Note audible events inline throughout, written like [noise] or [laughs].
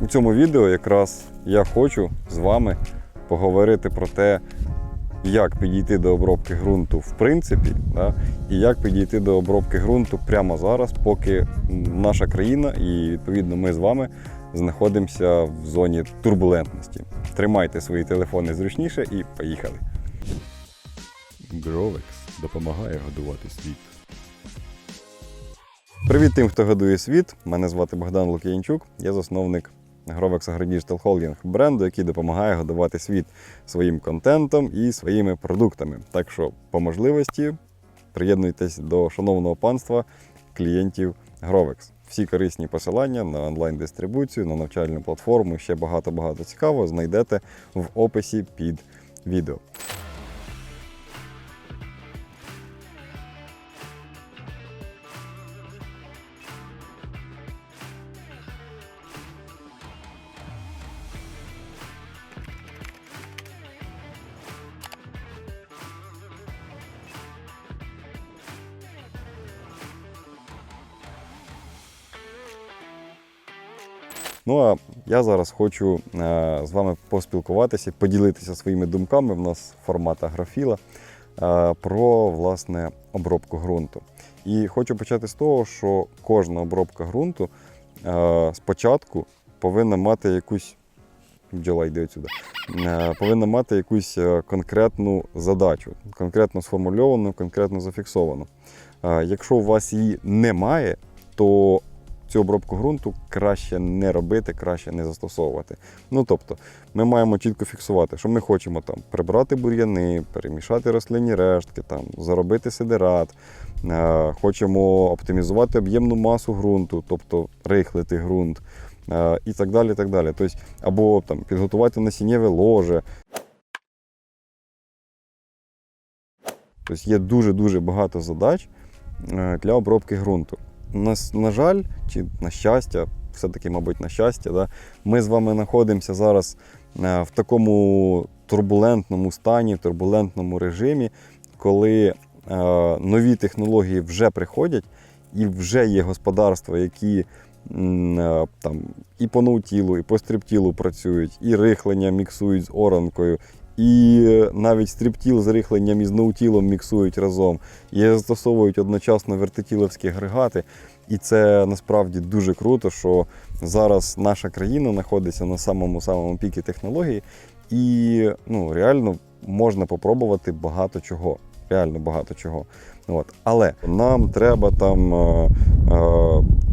У цьому відео якраз я хочу з вами поговорити про те, як підійти до обробки ґрунту в принципі, да, і як підійти до обробки ґрунту прямо зараз, поки наша країна і відповідно ми з вами знаходимося в зоні турбулентності. Тримайте свої телефони зручніше і поїхали. Гровекс допомагає годувати світ. Привіт тим, хто годує світ. Мене звати Богдан Лук'янчук, я засновник Grovex AgroDigital Holding, бренду, який допомагає годувати світ своїм контентом і своїми продуктами. Так що, по можливості, приєднуйтесь до шановного панства клієнтів Grovex. Всі корисні посилання на онлайн-дистрибуцію, на навчальну платформу, ще багато-багато цікавого знайдете в описі під відео. Ну а я зараз хочу е, з вами поспілкуватися, поділитися своїми думками. В нас формат агрофіла е, про власне обробку ґрунту. І хочу почати з того, що кожна обробка ґрунту е, спочатку повинна мати якусь бджола йде отсюди, повинна мати якусь конкретну задачу, конкретно сформульовану, конкретно зафіксовану. Якщо у вас її немає, то цю обробку ґрунту краще не робити, краще не застосовувати. Ну тобто, ми маємо чітко фіксувати, що ми хочемо там прибрати бур'яни, перемішати рослинні рештки, там заробити сидерат, е, хочемо оптимізувати об'ємну масу ґрунту, тобто рихлити ґрунт. е, І так далі. так далі. Тобто, або там, підготувати насіннєве ложе. Тобто є дуже-дуже багато задач е, для обробки ґрунту. На, на жаль, чи на щастя, все-таки, мабуть, на щастя, да, ми з вами знаходимося зараз е, в такому турбулентному стані, турбулентному режимі, коли е, нові технології вже приходять, і вже є господарства, які е, там, і по ноутілу, і по стріптілу працюють, і рихлення міксують з оранкою, і навіть стріптіл з рихленням і з ноутілом міксують разом, і застосовують одночасно вертикіловські агрегати. І це насправді дуже круто, що зараз наша країна знаходиться на самому самому пікі технологій, і ну, реально можна попробувати багато чого. Реально багато чого. От. Але нам треба там е,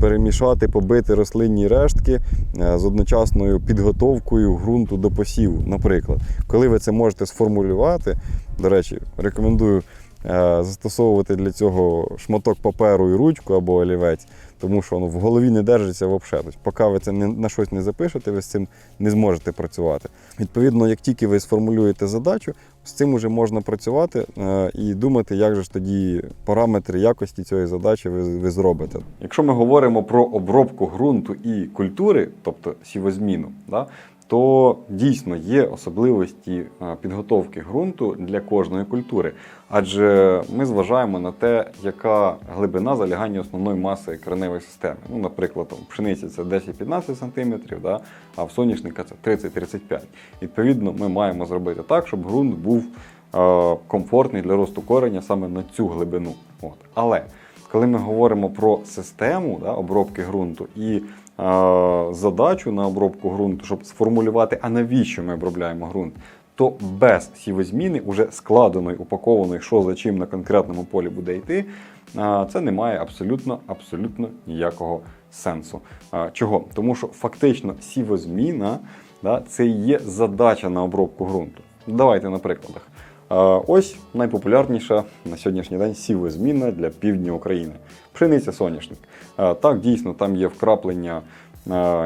перемішати, побити рослинні рештки е, з одночасною підготовкою ґрунту до посіву. Наприклад, коли ви це можете сформулювати, до речі, рекомендую е, застосовувати для цього шматок паперу і ручку або олівець, тому що воно в голові не держиться взагалі. Тобто, поки ви це на щось не запишете, ви з цим не зможете працювати. Відповідно, як тільки ви сформулюєте задачу, з цим вже можна працювати е, і думати, як же ж тоді параметри якості цієї задачі ви, ви зробите. Якщо ми говоримо про обробку ґрунту і культури, тобто сівозміну, да, то дійсно є особливості е, підготовки ґрунту для кожної культури, адже ми зважаємо на те, яка глибина залягання основної маси кореневої системи. Ну, наприклад, там, пшениці це 10-15 см, да, а в соняшника це 30-35 Відповідно, ми маємо зробити так, щоб ґрунт був е, комфортний для росту кореня саме на цю глибину. От. Але коли ми говоримо про систему да, обробки ґрунту і задачу на обробку ґрунту, щоб сформулювати, а навіщо ми обробляємо ґрунт, то без сівозміни, уже складеної, упакованої, що за чим на конкретному полі буде йти, це не має абсолютно, абсолютно ніякого сенсу. Чого? Тому що фактично сівозміна да, це є задача на обробку ґрунту. Давайте на прикладах. Ось найпопулярніша на сьогоднішній день сівозміна для півдня України. Пшениця соняшник. Так, дійсно, там є вкраплення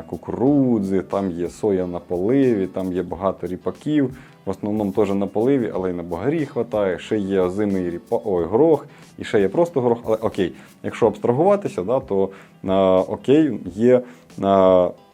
кукурудзи, там є соя на поливі, там є багато ріпаків. В основному теж на поливі, але й на багарі хватає. Ще є озимий ріпа, ой, горох, і ще є просто горох. Але окей, якщо абстрагуватися, да, то окей, є е,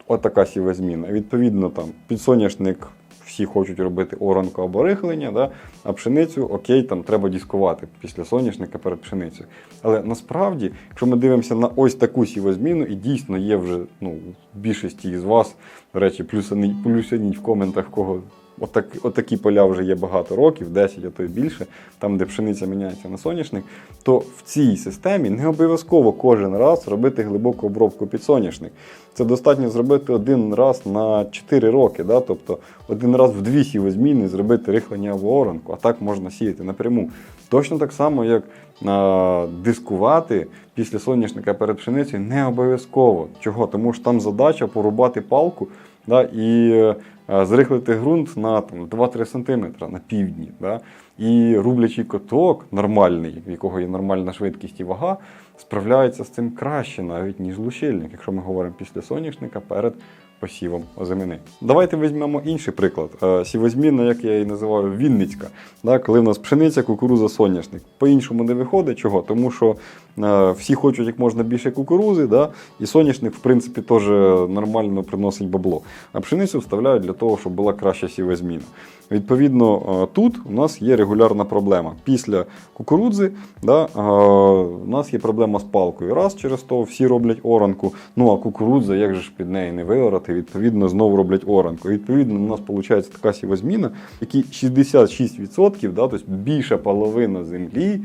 отака сівозміна. Відповідно, там підсоняшник всі хочуть робити оранку або рихлення, да? а пшеницю окей, там треба дискувати після соняшника перед пшеницею. Але насправді, якщо ми дивимося на ось таку сівозміну, і дійсно є вже ну, більшості із вас, до речі, плюсаніть, плюсані в коментах, кого отак, отакі поля вже є багато років, 10, а то й більше, там, де пшениця міняється на соняшник, то в цій системі не обов'язково кожен раз робити глибоку обробку під соняшник. Це достатньо зробити один раз на 4 роки, да? тобто один раз в дві сівозміни зробити рихлення або оранку, а так можна сіяти напряму. Точно так само, як а, дискувати після соняшника перед пшеницею не обов'язково. Чого? Тому що там задача порубати палку да, і е, зрихлити ґрунт на там, 2-3 см на півдні. Да? І рублячий коток нормальний, в якого є нормальна швидкість і вага, справляється з цим краще навіть, ніж лущильник, якщо ми говоримо після соняшника перед посівом озимини. Давайте візьмемо інший приклад. Е, Сівозміна, як я її називаю, Вінницька. Коли в нас пшениця, кукуруза, соняшник. По-іншому не виходить. Чого? Тому що е, всі хочуть як можна більше кукурузи, да, і соняшник, в принципі, теж нормально приносить бабло. А пшеницю вставляють для того, щоб була краща сівозміна. Відповідно, е, тут у нас є регулярна проблема. Після кукурудзи да, е, у нас є проблема з палкою. Раз через то всі роблять оранку. Ну а кукурудза, як же ж під неї не виорати, відповідно, знову роблять оранку. Відповідно, у нас виходить така сівозміна, які 66%, да, тобто більша половина землі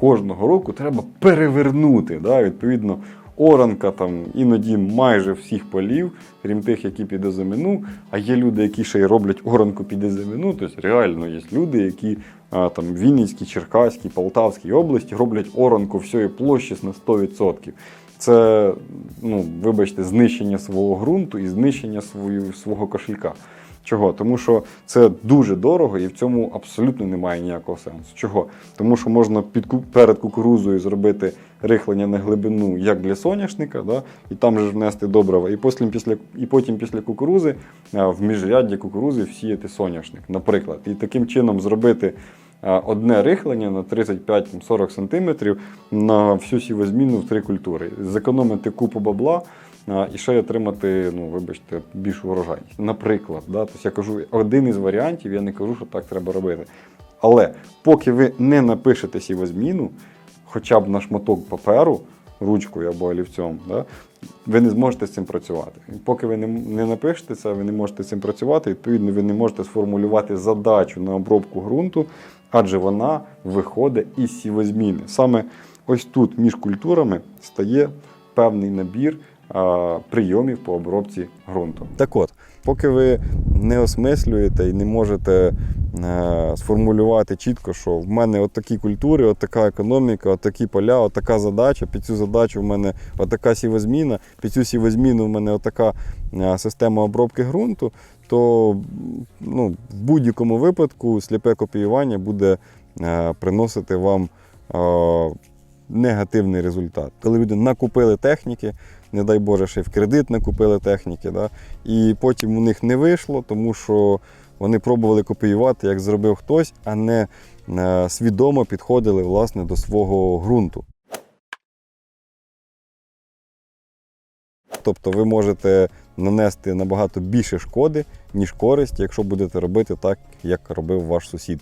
кожного року треба перевернути. Да, відповідно, Оранка там іноді майже всіх полів, крім тих, які під озимину. А є люди, які ще й роблять оранку під озимину. Тобто реально є люди, які там Вінницькій, Черкаській, Полтавській області роблять оранку всієї площі на 100%. Це, ну, вибачте, знищення свого ґрунту і знищення свою, свого кошелька. Чого? Тому що це дуже дорого і в цьому абсолютно немає ніякого сенсу. Чого? Тому що можна під, перед кукурузою зробити рихлення на глибину, як для соняшника, да? і там же внести добрива, і, потім після, і потім після кукурузи в міжрядді кукурузи всіяти соняшник, наприклад. І таким чином зробити одне рихлення на 35-40 см на всю сівозміну в три культури. Зекономити купу бабла. І ще й отримати, ну вибачте, більшу урожайність. Наприклад, да? тобто я кажу один із варіантів, я не кажу, що так треба робити. Але поки ви не напишете сівозміну, хоча б на шматок паперу, ручкою або олівцем, да? ви не зможете з цим працювати. І поки ви не, не напишете це, ви не можете з цим працювати, відповідно, ви не можете сформулювати задачу на обробку ґрунту, адже вона виходить із сівозміни. Саме ось тут між культурами стає певний набір прийомів по обробці ґрунту. Так от, поки ви не осмислюєте і не можете е, сформулювати чітко, що в мене от такі культури, от така економіка, от такі поля, от така задача, під цю задачу в мене отака сівозміна, під цю сівозміну в мене отака е, система обробки ґрунту, то ну, в будь-якому випадку сліпе копіювання буде е, приносити вам негативний результат. Коли люди накупили техніки, не дай Боже, ще й в кредит накупили техніки, да? і потім у них не вийшло, тому що вони пробували копіювати, як зробив хтось, а не е, свідомо підходили власне, до свого ґрунту. Тобто ви можете нанести набагато більше шкоди, ніж користь, якщо будете робити так, як робив ваш сусід,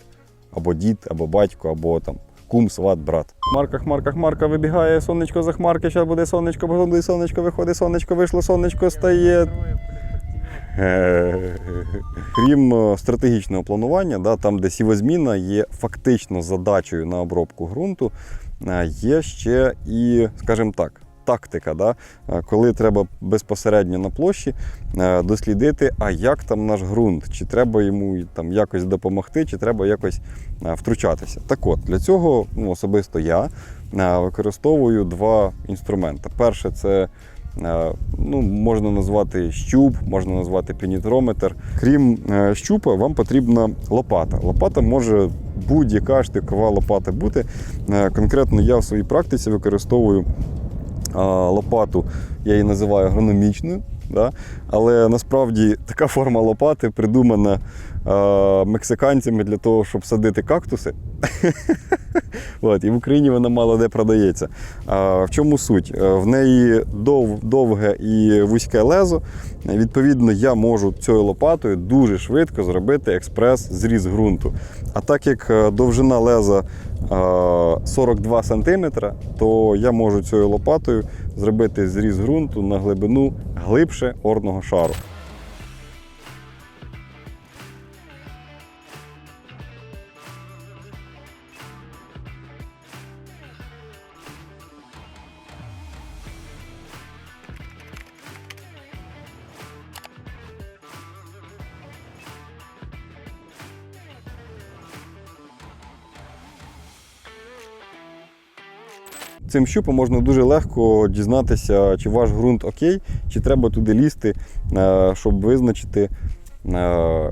або дід, або батько, або там кум, сват, брат. Хмарка, хмарка, хмарка вибігає, сонечко за хмарки, зараз буде сонечко, буде сонечко, виходить сонечко, вийшло сонечко, стає. Крім е, стратегічного планування, да, там, де сівозміна є фактично задачею на обробку ґрунту, е, є ще і, скажімо так, тактика, да, е, коли треба безпосередньо на площі е, дослідити, а як там наш ґрунт, чи треба йому там якось допомогти, чи треба якось е, втручатися. Так от, для цього ну, особисто я використовую два інструменти. Перше, це ну, можна назвати щуп, можна назвати пенітрометр. Крім щупа, вам потрібна лопата. Лопата може будь-яка штикова лопата бути. Конкретно я в своїй практиці використовую лопату, я її називаю агрономічною. Да? Але насправді така форма лопати придумана е, мексиканцями для того, щоб садити кактуси. [laughs] От, і в Україні вона мало де продається. А, в чому суть? Е, В неї дов, довге і вузьке лезо, Відповідно, я можу цією лопатою дуже швидко зробити експрес-зріз ґрунту. А так як е, довжина леза е, 42 см, то я можу цією лопатою зробити зріз ґрунту на глибину глибше орного шару. Цим щупом можна дуже легко дізнатися, чи ваш ґрунт окей, чи треба туди лізти, е, щоб визначити, е,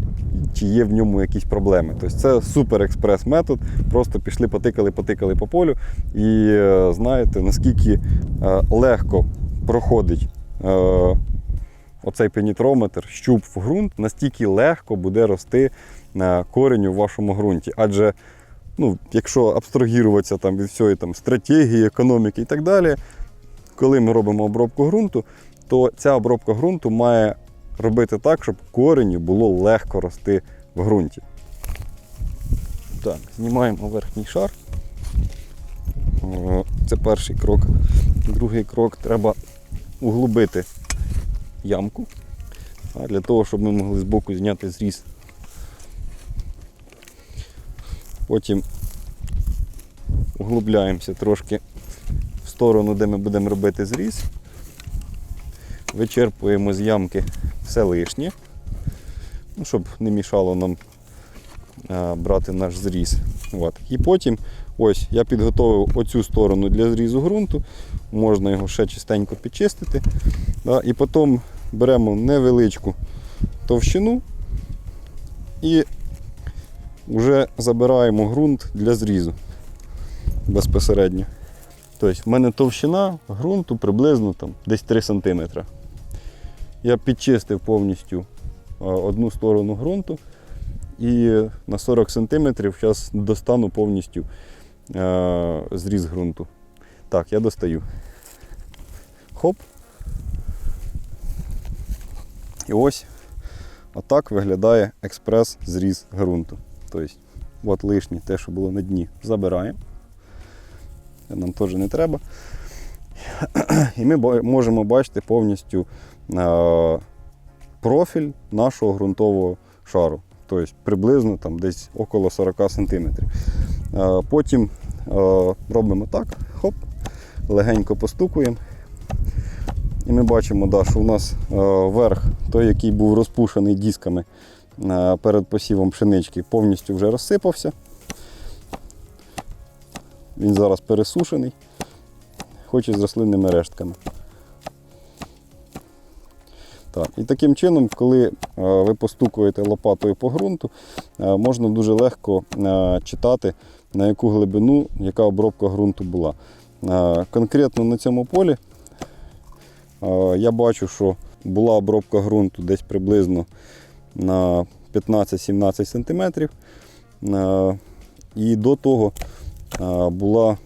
чи є в ньому якісь проблеми. Тобто це супер експрес метод. Просто пішли, потикали, потикали по полю. І е, знаєте, наскільки легко проходить оцей пенітрометр, щуп в ґрунт, настільки легко буде рости корінь у вашому ґрунті. Адже ну, якщо абстрагіруватися там від всієї там, стратегії, економіки і так далі, коли ми робимо обробку ґрунту, то ця обробка ґрунту має робити так, щоб кореню було легко рости в ґрунті. Так, знімаємо верхній шар. Це перший крок. Другий крок треба углубити ямку, для того, щоб ми могли збоку зняти зріз. Потім углубляємося трошки в сторону, де ми будемо робити зріз. Вичерпуємо з ямки все лишнє, ну, щоб не мішало нам а, брати наш зріз. От. І потім ось я підготовив оцю сторону для зрізу ґрунту, можна його ще чистенько підчистити. Да, і потім беремо невеличку товщину і вже забираємо ґрунт для зрізу безпосередньо. Тобто в мене товщина ґрунту приблизно там, десь 3 см. Я підчистив повністю одну сторону ґрунту і на 40 см зараз достану повністю а, зріз ґрунту. Так, я достаю. Хоп. І ось отак виглядає експрес-зріз ґрунту. Тобто, от лишнє те, що було на дні, забираємо. Нам теж не треба. [clears throat] І ми можемо бачити повністю профіль нашого ґрунтового шару. Тобто приблизно там десь около 40 см. Потім робимо так, хоп, легенько постукуємо. І ми бачимо, да, що у нас верх, той, який був розпушений дисками перед посівом пшенички, повністю вже розсипався. Він зараз пересушений, хоч і з рослинними рештками. Так, і таким чином, коли е, ви постукуєте лопатою по ґрунту, е, можна дуже легко е, читати, на яку глибину, яка обробка ґрунту була. Е, Конкретно на цьому полі е, я бачу, що була обробка ґрунту десь приблизно на 15-17 см. Е, І до того е, була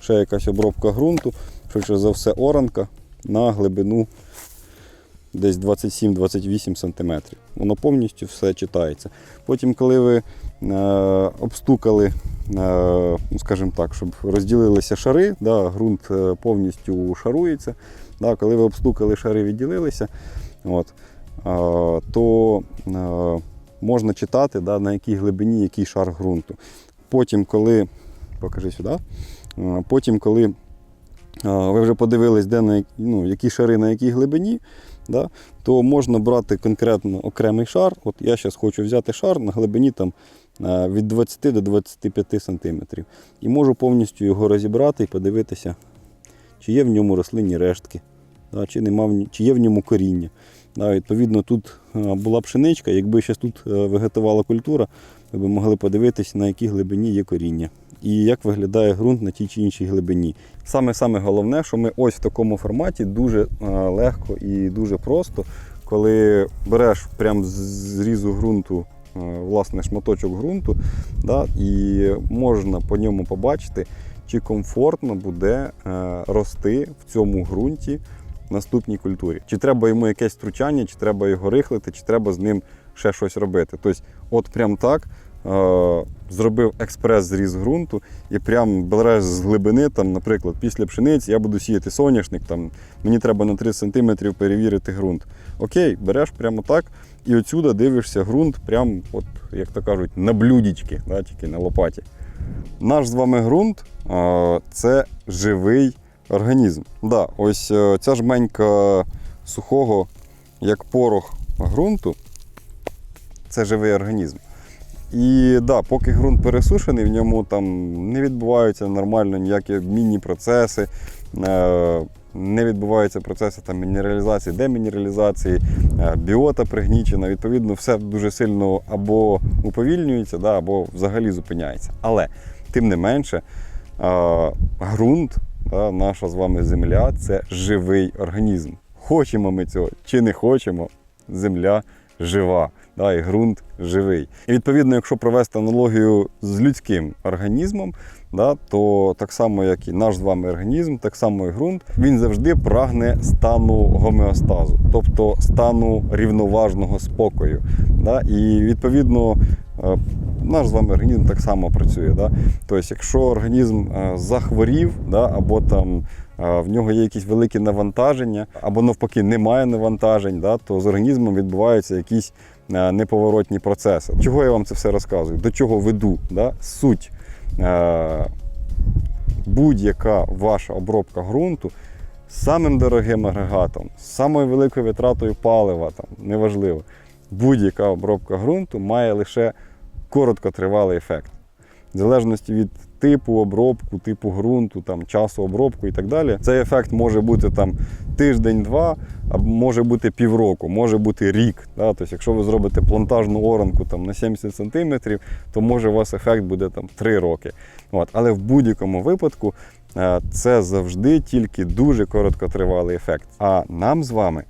ще якась обробка ґрунту, швидше за все оранка на глибину десь 27-28 см. Воно повністю все читається. Потім, коли ви е, обстукали, ну, скажімо так, щоб розділилися шари, да, ґрунт повністю шарується. Да, коли ви обстукали шари, відділилися, от, то е, можна читати, да, на якій глибині який шар ґрунту. Потім, коли покажи сюди, Е, потім, коли е, ви вже подивились, де на, ну, які шари на якій глибині, да, то можна брати конкретно окремий шар. От я зараз хочу взяти шар на глибині там, від 20 до 25 см. І можу повністю його розібрати і подивитися, чи є в ньому рослинні рештки, да, чи, нема, чи є в ньому коріння. Да, відповідно, тут е, була пшеничка, якби ще тут е, вегетувала культура, ви б могли подивитися, на якій глибині є коріння. І як виглядає ґрунт на тій чи іншій глибині. Саме саме головне, що ми ось в такому форматі дуже е, легко і дуже просто, коли береш прямо з зрізу ґрунту власне шматочок ґрунту, да, і можна по ньому побачити, чи комфортно буде рости в цьому ґрунті наступній культурі. Чи треба йому якесь втручання, чи треба його рихлити, чи треба з ним ще щось робити. Тобто, от прям так е, зробив експрес-зріз ґрунту і прям береш з глибини, там, наприклад, після пшениці я буду сіяти соняшник, там, мені треба на 3 см перевірити ґрунт. Окей, береш прямо так, і отсюди дивишся ґрунт, прям, от, як то кажуть, на блюдечки, да, тільки на лопаті. Наш з вами ґрунт е, це живий організм. Да, ось е, ця жменька сухого, як порох ґрунту, це живий організм. І да, поки ґрунт пересушений, в ньому там не відбуваються нормально ніякі обмінні процеси, е, не відбуваються процеси там, мінералізації, демінералізації, е, біота пригнічена. Відповідно, все дуже сильно або уповільнюється, да, або взагалі зупиняється. Але тим не менше, ґрунт, наша з вами земля це живий організм. Хочемо ми цього чи не хочемо, земля жива, да, і ґрунт живий. І відповідно, якщо провести аналогію з людським організмом, да, то так само, як і наш з вами організм, так само і ґрунт, він завжди прагне стану гомеостазу, тобто стану рівноважного спокою. Да, і відповідно. Наш з вами організм так само працює. Да? Тобто, якщо організм е, захворів, да, або там е, в нього є якісь великі навантаження, або навпаки немає навантажень, да, то з організмом відбуваються якісь е, неповоротні процеси. Чого я вам це все розказую? До чого веду? Да? Суть будь-яка ваша обробка ґрунту самим дорогим агрегатом, з самою великою витратою палива, там, неважливо. Будь-яка обробка ґрунту має лише короткотривалий ефект. В залежності від типу обробку, типу ґрунту, там, часу обробку і так далі. Цей ефект може бути там тиждень-два, а може бути півроку, може бути рік. Да? Тобто, якщо ви зробите плантажну оранку там, на 70 см, то може у вас ефект буде там 3 роки. От. Але в будь-якому випадку е, це завжди тільки дуже короткотривалий ефект. А нам з вами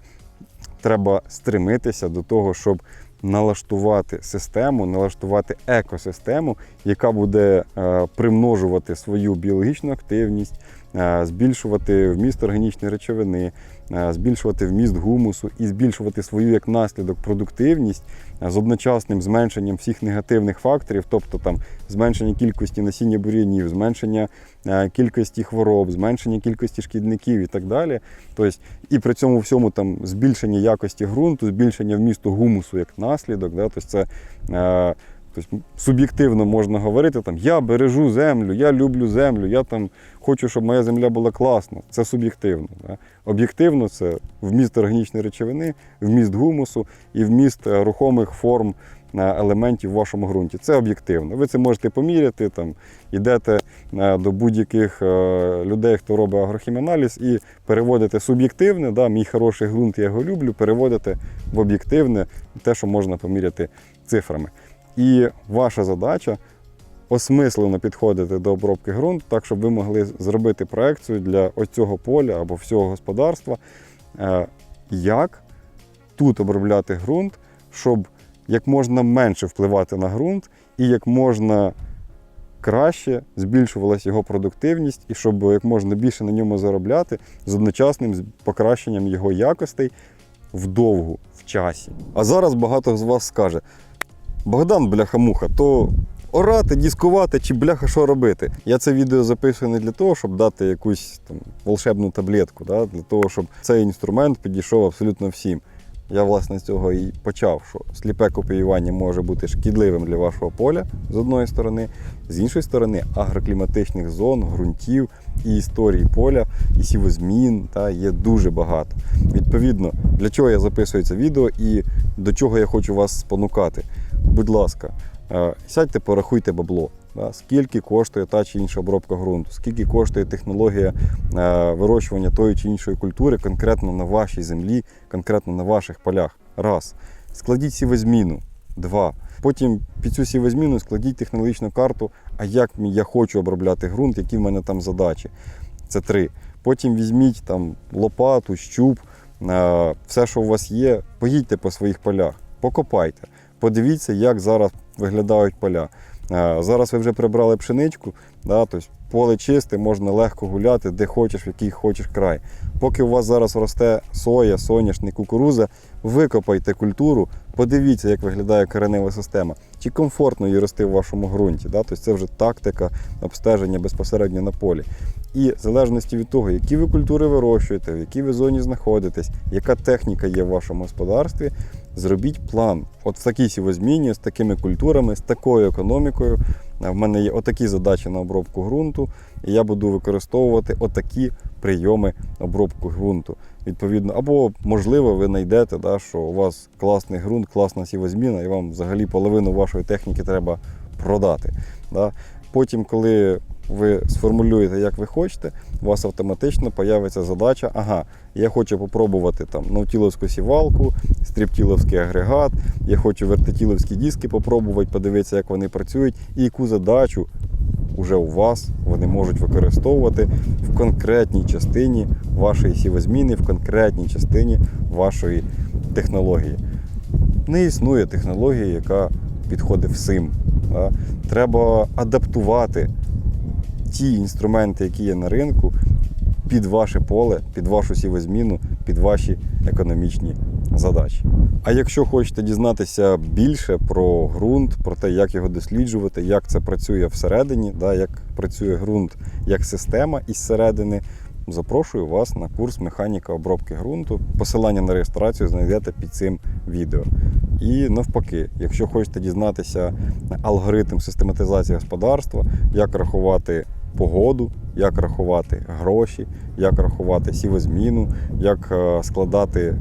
треба стремитися до того, щоб налаштувати систему, налаштувати екосистему, яка буде е, примножувати свою біологічну активність, е, збільшувати вміст органічної речовини, збільшувати вміст гумусу і збільшувати свою як наслідок продуктивність е, з одночасним зменшенням всіх негативних факторів, тобто там зменшення кількості насіння бур'янів, зменшення е, кількості хвороб, зменшення кількості шкідників і так далі. Тобто, і при цьому всьому там збільшення якості ґрунту, збільшення вмісту гумусу як наслідок. Да? Тобто це е, тобто, суб'єктивно можна говорити, там, я бережу землю, я люблю землю, я там хочу, щоб моя земля була класна. Це суб'єктивно. Да? Об'єктивно це вміст органічної речовини, вміст гумусу і вміст е, рухомих форм е, елементів в вашому ґрунті. Це об'єктивно. Ви це можете поміряти, там, йдете е, до будь-яких людей, хто робить агрохіманаліз, і переводите суб'єктивне, да, мій хороший ґрунт, я його люблю, переводите в об'єктивне те, що можна поміряти цифрами. І ваша задача осмислено підходити до обробки ґрунту, так, щоб ви могли зробити проекцію для ось цього поля або всього господарства, е, як тут обробляти ґрунт, щоб як можна менше впливати на ґрунт і як можна краще збільшувалася його продуктивність, і щоб як можна більше на ньому заробляти з одночасним покращенням його якостей вдовгу, в часі. А зараз багато з вас скаже: Богдан, бляха-муха, то орати, дискувати чи бляха що робити? Я це відео записую не для того, щоб дати якусь там волшебну таблетку, да? для того, щоб цей інструмент підійшов абсолютно всім. Я власне з цього і почав, що сліпе копіювання може бути шкідливим для вашого поля з одної сторони, з іншої сторони, агрокліматичних зон, ґрунтів і історії поля, і сівозмін та є дуже багато. Відповідно, для чого я записую це відео і до чого я хочу вас спонукати. Будь ласка, е, сядьте, порахуйте бабло. Скільки коштує та чи інша обробка ґрунту, скільки коштує технологія е, вирощування тої чи іншої культури конкретно на вашій землі, конкретно на ваших полях. Раз. Складіть сівозміну. Два. Потім під цю сівозміну складіть технологічну карту, а як я хочу обробляти ґрунт, які в мене там задачі. Це три. Потім візьміть там лопату, щуп, е, все, що у вас є, поїдьте по своїх полях, покопайте, подивіться, як зараз виглядають поля. Е, Зараз ви вже прибрали пшеничку, да, тобто поле чисте, можна легко гуляти, де хочеш, в який хочеш край. Поки у вас зараз росте соя, соняшник, кукуруза, викопайте культуру, подивіться, як виглядає коренева система, чи комфортно її рости в вашому ґрунті. Да? Тобто це вже тактика обстеження безпосередньо на полі. І в залежності від того, які ви культури вирощуєте, в якій ви зоні знаходитесь, яка техніка є в вашому господарстві, зробіть план. От в такій сівозміні, з такими культурами, з такою економікою. В мене є отакі задачі на обробку ґрунту, і я буду використовувати отакі прийоми обробку ґрунту. Відповідно, або можливо, ви знайдете, да, що у вас класний ґрунт, класна сівозміна, і вам взагалі половину вашої техніки треба продати. Да. Потім, коли ви сформулюєте, як ви хочете, у вас автоматично з'явиться задача, ага, я хочу попробувати там наутіловську сівалку, стріптіловський агрегат, я хочу вертитіловські диски попробувати, подивитися, як вони працюють, і яку задачу уже у вас вони можуть використовувати в конкретній частині вашої сівозміни, в конкретній частині вашої технології. Не існує технології, яка підходить всім. Треба адаптувати ті інструменти, які є на ринку, під ваше поле, під вашу сівозміну, під ваші економічні задачі. А якщо хочете дізнатися більше про ґрунт, про те, як його досліджувати, як це працює всередині, да, як працює ґрунт як система із середини, запрошую вас на курс механіка обробки ґрунту. Посилання на реєстрацію знайдете під цим відео. І навпаки, якщо хочете дізнатися алгоритм систематизації господарства, як рахувати погоду, як рахувати гроші, як рахувати сівозміну, як е, складати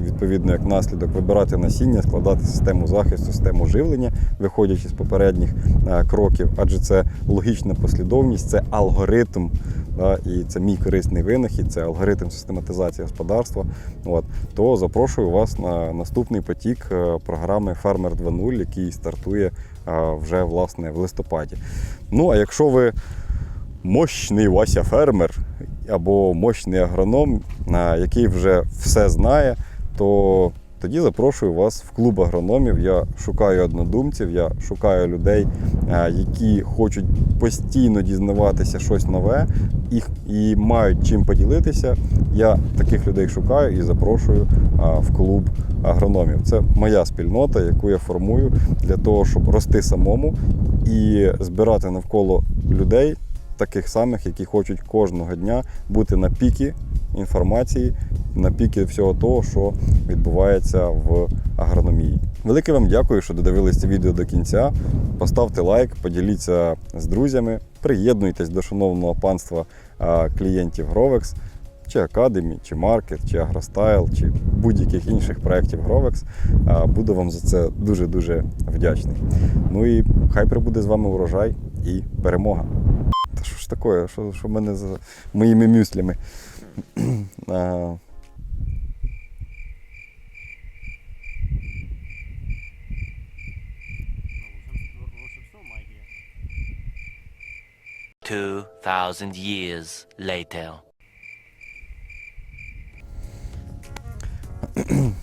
відповідно як наслідок, вибирати насіння, складати систему захисту, систему живлення, виходячи з попередніх е, кроків, адже це логічна послідовність, це алгоритм. Да, і це мій корисний винахід, це алгоритм систематизації господарства. От, то запрошую вас на наступний потік е, програми Фермер 2.0, який стартує вже власне в листопаді. Ну а якщо ви мощний Вася фермер або мощний агроном, який вже все знає, то тоді запрошую вас в клуб агрономів. Я шукаю однодумців, я шукаю людей, які хочуть постійно дізнаватися щось нове і, і мають чим поділитися. Я таких людей шукаю і запрошую в клуб агрономів. Це моя спільнота, яку я формую для того, щоб рости самому і збирати навколо людей таких самих, які хочуть кожного дня бути на піки інформації, на піки всього того, що відбувається в агрономії. Велике вам дякую, що додивились це відео до кінця. Поставте лайк, поділіться з друзями, приєднуйтесь до шановного панства клієнтів Grovex, чи Academy, чи Market, чи AgroStyle, чи будь-яких інших проєктів Grovex. Буду вам за це дуже-дуже вдячний. Ну і хай прибуде з вами урожай і перемога. Та що ж таке? Що, що в мене за моїми мюслями? А, Волшебство магія. 2,000 years later. [clears throat]